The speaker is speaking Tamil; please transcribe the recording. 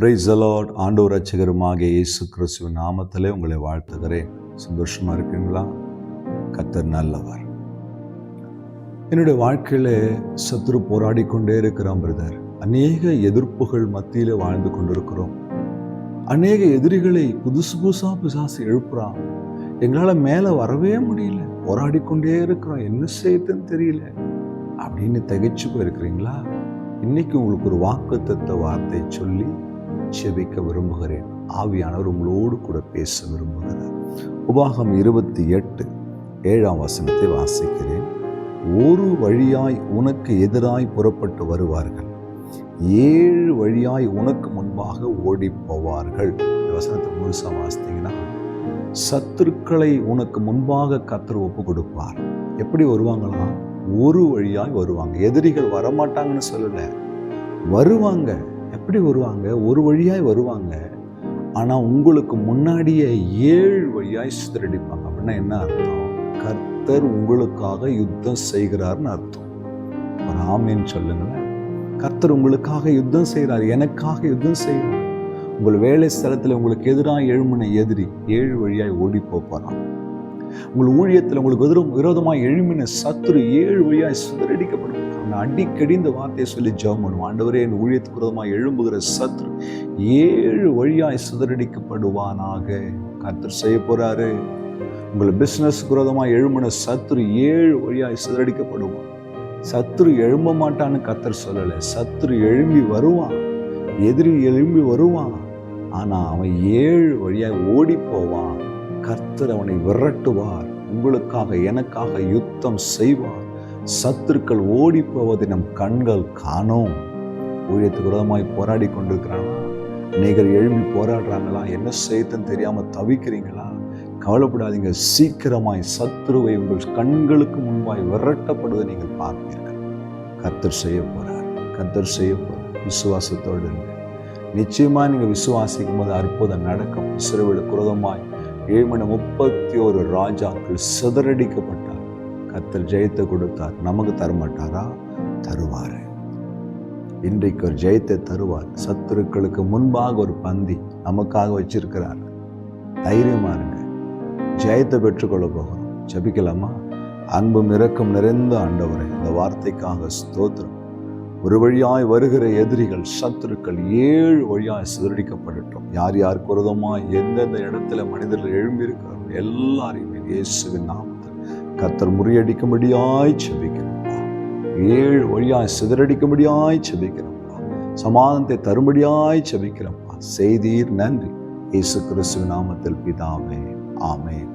பிரைஸ் அலாட் ஆண்டவர் ரட்சகருமாகிய இயேசு கிறிஸ்துவின் நாமத்திலே உங்களை வாழ்த்துகிறேன். சந்தோஷமா இருக்கீங்களா? கத்தர் நல்லவர். என்னுடைய வாழ்க்கையில சத்துரு போராடி கொண்டே இருக்கிறோம் பிரதர். அநேக எதிர்ப்புகள் மத்தியில வாழ்ந்து கொண்டிருக்கிறோம். அநேக எதிரிகளை புதுசு புதுசா பிசாசு எழுப்புறான். எங்களால் மேலே வரவே முடியல. போராடி கொண்டே இருக்கிறோம் என்ன செய்யுதுன்னு தெரியல. அப்படின்னு திகைச்சு போயிருக்கிறீங்களா? இன்னைக்கு உங்களுக்கு ஒரு வாக்குத்தத்த வார்த்தை சொல்லி செபிக்க விரும்புகிறேன். ஆவியானவர் உங்களோடு கூட பேச விரும்புகிறார். உபாகம் இருபத்தி எட்டு ஏழாம் வசனத்தை வாசிக்கிறேன். ஒரு வழியாய் உனக்கு எதிராய் புறப்பட்டு வருவார்கள். ஏழு வழியாய் உனக்கு முன்பாக ஓடி போவார்கள் இந்த வசனத்தை முழுசாக வாசித்தீங்கன்னா சத்துருக்களை உனக்கு முன்பாக கத்தர் ஒப்பு கொடுப்பார் எப்படி வருவாங்களா? ஒரு வழியாய் வருவாங்க. எதிரிகள் வரமாட்டாங்கன்னு சொல்லலை. வருவாங்க. எப்படி வருவாங்க? ஒரு வழியாய் வருவாங்க. ஆனா உங்களுக்கு முன்னாடியே ஏழு வழியாய் சிதறடிப்பாங்க அப்படின்னா என்ன அர்த்தம்? கர்த்தர் உங்களுக்காக யுத்தம் செய்கிறார்னு அர்த்தம். ஒரு ஆமின்னு சொல்லுங்களேன். கர்த்தர் உங்களுக்காக யுத்தம் செய்கிறார். எனக்காக யுத்தம் செய்கிறார் உங்கள் வேலை ஸ்தலத்தில் உங்களுக்கு எதிராக எழுமுனை எதிரி ஏழு வழியாய் ஓடி போறான். உங்கள் ஊழியத்தில் உங்களுக்கு எதிரும் விரோதமாக எழுமின சத்துரு ஏழு வழியாய் சிதறடிக்கப்படும். நான் அடிக்கடி இந்த வார்த்தையை சொல்லி ஜெபம் பண்ணுவோம் ஆண்டவரே என் ஊழியத்துக்கு விரோதமாக எழும்புகிற சத்ரு ஏழு வழியாய் சிதறடிக்கப்படுவானாக. கத்தர் செய்ய போறாரு. உங்கள் பிஸ்னஸ் விரோதமாக எழும்பின சத்ரு ஏழு வழியாய் சிதறடிக்கப்படுவான். சத்ரு எழும்ப மாட்டான்னு கத்தர் சொல்லலை. சத்ரு எழும்பி வருவான். எதிரி எழும்பி வருவான். ஆனா அவன் ஏழு வழியாய் ஓடி போவான். கர்த்தர் அவனை விரட்டுவார். உங்களுக்காக எனக்காக யுத்தம் செய்வார். சத்துருக்கள் ஓடி போவதை நம் கண்கள் காணோம். ஊழியத்துக்கு விரோதமாய் போராடி கொண்டிருக்கிறானா? அநேகர் எழும்பி போராடுறாங்களா? என்ன செய்யுதுன்னு தெரியாம தவிக்கிறீங்களா? கவலைப்படாதீங்க. சீக்கிரமாய் சத்துருவை உங்கள் கண்களுக்கு முன்பாய் விரட்டப்படுவதை நீங்கள் பார்ப்பீர்கள். கத்தர் செய்ய போறார். கத்தர் செய்ய போறார். விசுவாசத்தோடு இருங்க நிச்சயமா நீங்க விசுவாசிக்கும் போது அற்புதம் நடக்கும். இஸ்ரேலுக்கு குரோதமாய் ஏழு முப்பத்தி ஒரு ராஜாக்கள் சிதறடிக்கப்பட்டார். கத்தர் ஜெயத்தை கொடுத்தார். நமக்கு தரமாட்டாரா? தருவார். இன்றைக்கு ஒரு ஜெயத்தை தருவார். சத்துருக்களுக்கு முன்பாக ஒரு பந்தி நமக்காக வச்சிருக்கிறார். தைரியமா இருங்க. ஜெயத்தை பெற்றுக்கொள்ள போகிறோம். ஜபிக்கலாமா? அன்பும் இரக்கம் நிறைந்த ஆண்டவரை இந்த வார்த்தைக்காக ஸ்தோத்திரம். ஒரு வழியாய் வருகிற எதிரிகள் சத்துருக்கள் ஏழு வழியாய் சிதறடிக்கப்படட்டும். யார் யார் குரதமா எந்தெந்த இடத்துல மனிதர்கள் எழும்பியிருக்கிறார்கள் எல்லாரையுமே இயேசுவின் நாமத்தில் கத்தர் முறியடிக்கும்படியாய் செபிக்கிறோம்ப்பா ஏழு வழியாய் சிதறடிக்கும்படியாய் செபிக்கிறோம்ப்பா சமாதானத்தை தரும்படியாய் செபிக்கிறோம்ப்பா செய்தீர் நன்றி. இயேசு கிறிஸ்துவின் நாமத்தில் பிதாவே. ஆமே